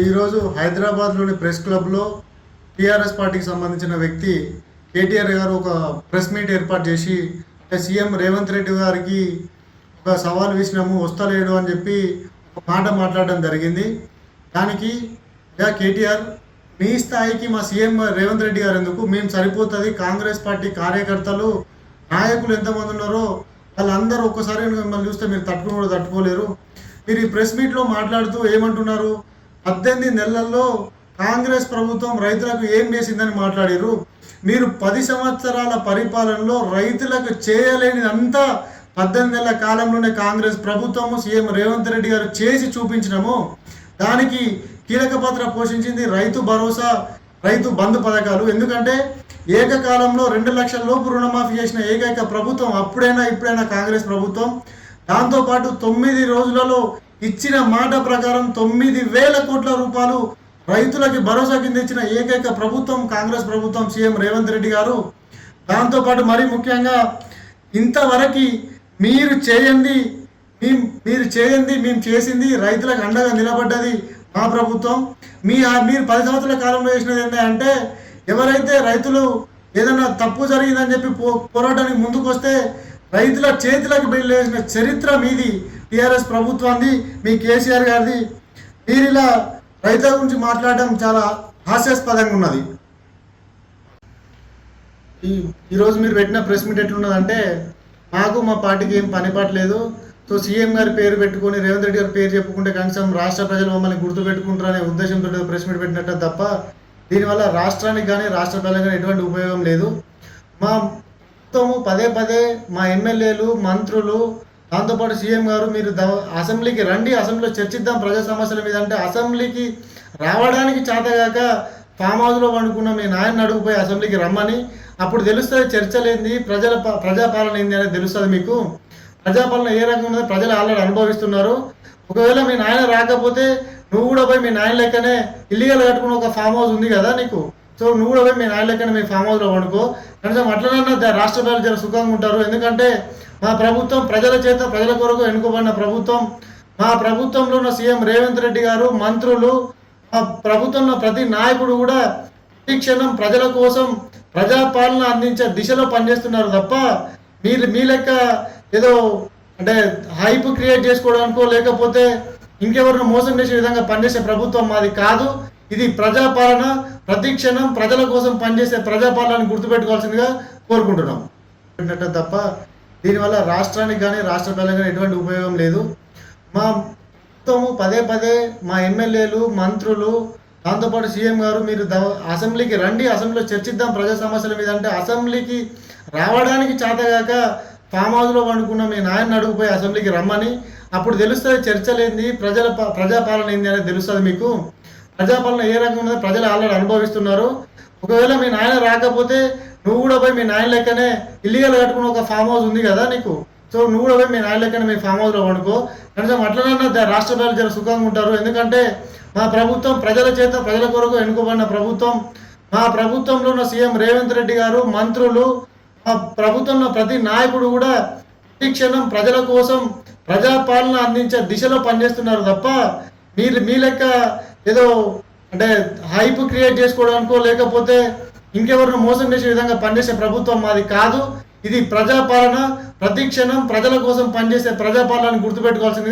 ఈరోజు హైదరాబాద్లోని ప్రెస్ క్లబ్లో టీఆర్ఎస్ పార్టీకి సంబంధించిన వ్యక్తి కేటీఆర్ గారు ఒక ప్రెస్ మీట్ ఏర్పాటు చేసి సీఎం రేవంత్ రెడ్డి గారికి ఒక సవాల్ విసినాము వస్తలేడు అని చెప్పి ఒక మాట మాట్లాడడం జరిగింది. దానికి యా కేటీఆర్ మీ స్థాయికి మా సీఎం రేవంత్ రెడ్డి గారు ఎందుకు? మేము సరిపోతుంది కాంగ్రెస్ పార్టీ కార్యకర్తలు నాయకులు ఎంతమంది ఉన్నారో వాళ్ళందరూ ఒక్కసారి మిమ్మల్ని చూస్తే మీరు తట్టుకుని కూడా తట్టుకోలేరు. మీరు ఈ ప్రెస్ మీట్లో మాట్లాడుతూ ఏమంటున్నారు? పద్దెనిమిది నెలల్లో కాంగ్రెస్ ప్రభుత్వం రైతులకు ఏం చేసిందని మాట్లాడారు మీరు పది సంవత్సరాల పరిపాలనలో రైతులకు చేయలేనిదంతా పద్దెనిమిది నెలల కాలంలోనే కాంగ్రెస్ ప్రభుత్వము సీఎం రేవంత్ రెడ్డి గారు చేసి చూపించినము. దానికి కీలక పాత్ర పోషించింది రైతు భరోసా రైతు బంధు పథకాలు. ఎందుకంటే ఏకకాలంలో రెండు లక్షల లోపు రుణమాఫీ చేసిన ఏకైక ప్రభుత్వం అప్పుడైనా ఇప్పుడైనా కాంగ్రెస్ ప్రభుత్వం. దాంతోపాటు తొమ్మిది రోజులలో ఇచ్చిన మాట ప్రకారం తొమ్మిది వేల కోట్ల రూపాయలు రైతులకి భరోసా కింద ఇచ్చిన ఏకైక ప్రభుత్వం కాంగ్రెస్ ప్రభుత్వం సీఎం రేవంత్ రెడ్డి గారు. దాంతోపాటు మరీ ముఖ్యంగా ఇంతవరకు మీరు చేయండి మేము మీరు చేయండి మేము చేసింది రైతులకు అండగా నిలబడ్డది మా ప్రభుత్వం. మీ మీరు పది సంవత్సరాల కాలంలో చేసినది ఏంటంటే ఎవరైతే రైతులు ఏదైనా తప్పు జరిగిందని చెప్పి పో పోరాటానికి ముందుకు వస్తే రైతుల చేతులకు బిల్లు వేసిన చరిత్ర మీది. టీఆర్ఎస్ ప్రభుత్వాన్ని మీ కేసీఆర్ గారిది. మీరు ఇలా రైతుల గురించి మాట్లాడడం చాలా హాస్యాస్పదంగా ఉన్నది. ఈ ఈరోజు మీరు పెట్టిన ప్రెస్ మీట్ ఎట్లున్నదంటే మాకు మా పార్టీకి ఏం పనిపట్లేదు సో సీఎం గారి పేరు పెట్టుకొని రేవంత్ రెడ్డి గారి పేరు చెప్పుకుంటే కనీసం రాష్ట్ర ప్రజలు మమ్మల్ని గుర్తు పెట్టుకుంటారనే ఉద్దేశంతో ప్రెస్ మీట్ పెట్టినట్టు తప్ప దీనివల్ల రాష్ట్రానికి కానీ రాష్ట్ర ప్రజలకు కానీ ఎటువంటి ఉపయోగం లేదు. మా మొత్తము పదే పదే మా ఎమ్మెల్యేలు మంత్రులు దాంతోపాటు సీఎం గారు మీరు అసెంబ్లీకి రండి అసెంబ్లీలో చర్చిద్దాం ప్రజా సమస్యల మీద అంటే అసెంబ్లీకి రావడానికి చేతగాక ఫామ్ హౌస్లో పండుకున్న మీ నాయన అడుగుపోయి అసెంబ్లీకి రమ్మని. అప్పుడు తెలుస్తుంది చర్చలేంది ప్రజల ప్రజాపాలన ఏంది అనేది తెలుస్తుంది మీకు. ప్రజాపాలన ఏ రకంగా ఉన్నదో ప్రజలు ఆల్రెడీ అనుభవిస్తున్నారు. ఒకవేళ మీ నాయన రాకపోతే నువ్వు కూడా పోయి మీ నాయన లెక్కనే ఇల్లీగల్ కట్టుకుని ఒక ఫామ్ హౌస్ ఉంది కదా నీకు. సో నువ్వు కూడా పోయి మీ నాయన లెక్కనే మీ ఫామ్ హౌస్లో పండుకో. కనీసం అట్లనన్నా రాష్ట్ర ప్రజలు జర సుఖంగా ఉంటారు. ఎందుకంటే మా ప్రభుత్వం ప్రజల చేత ప్రజల కొరకు ఎన్నుకోబడిన ప్రభుత్వం. మా ప్రభుత్వంలో ఉన్న సీఎం రేవంత్ రెడ్డి గారు మంత్రులు. మా ప్రభుత్వంలో ప్రతి నాయకుడు కూడా ప్రతి క్షణం ప్రజల కోసం ప్రజాపాలన అందించే దిశలో పనిచేస్తున్నారు తప్ప మీరు మీ లెక్క ఏదో అంటే హైప్ క్రియేట్ చేసుకోవడానికో లేకపోతే ఇంకెవరిని మోసం చేసే విధంగా పనిచేసే ప్రభుత్వం మాది కాదు. ఇది ప్రజాపాలన ప్రతి క్షణం ప్రజల కోసం పనిచేసే ప్రజాపాలనని గుర్తుపెట్టుకోవాల్సిందిగా కోరుకుంటున్నాం. తప్ప దీనివల్ల రాష్ట్రానికి కానీ రాష్ట్ర ప్రజలకు కానీ ఎటువంటి ఉపయోగం లేదు. మా మొత్తము పదే పదే మా ఎమ్మెల్యేలు మంత్రులు దాంతోపాటు సీఎం గారు మీరు ద- అసెంబ్లీకి రండి అసెంబ్లీలో చర్చిద్దాం ప్రజా సమస్యల మీద అంటే అసెంబ్లీకి రావడానికి చేతగాక ఫామ్ హౌస్లో పండుకున్న మీ నాయన అడుగుపోయి అసెంబ్లీకి రమ్మని. అప్పుడు తెలుస్తుంది చర్చలేంది ప్రజల ప్రజాపాలన ఏంది అనేది తెలుస్తుంది మీకు. ప్రజాపాలన ఏ రకంగా ఉన్నది ప్రజలు ఆల్రెడీ అనుభవిస్తున్నారు. ఒకవేళ మీ నాయన రాకపోతే నువ్వు కూడా పోయి మీ నాయన లెక్కనే ఇల్లీగల్ కట్టుకుని ఒక ఫామ్ హౌస్ ఉంది కదా నీకు? సో నువ్వు కూడా పోయి మీ నాయన లెక్కనే మీ ఫామ్ హౌస్లో పడుకో. కనీసం అట్లనన్నా రాష్ట్ర ప్రజలు జర సుఖంగా ఉంటారు. ఎందుకంటే మా ప్రభుత్వం ప్రజల చేత ప్రజల కొరకు ఎన్నుకోబడిన ప్రభుత్వం. మా ప్రభుత్వంలో ఉన్న సీఎం రేవంత్ రెడ్డి గారు మంత్రులు మా ప్రభుత్వంలో ప్రతి నాయకుడు కూడా ప్రతి క్షణం ప్రజల కోసం ప్రజాపాలన అందించే దిశలో పనిచేస్తున్నారు తప్ప మీరు మీ లెక్క ఏదో అంటే హైప్ క్రియేట్ చేసుకోవడానికో లేకపోతే ఇంకెవరిని మోసం చేసే విధంగా పనిచేసే ప్రభుత్వం మాది కాదు. ఇది ప్రజాపాలన ప్రతి క్షణం ప్రజల కోసం పనిచేసే ప్రజాపాలనని గుర్తుపెట్టుకోవాల్సింది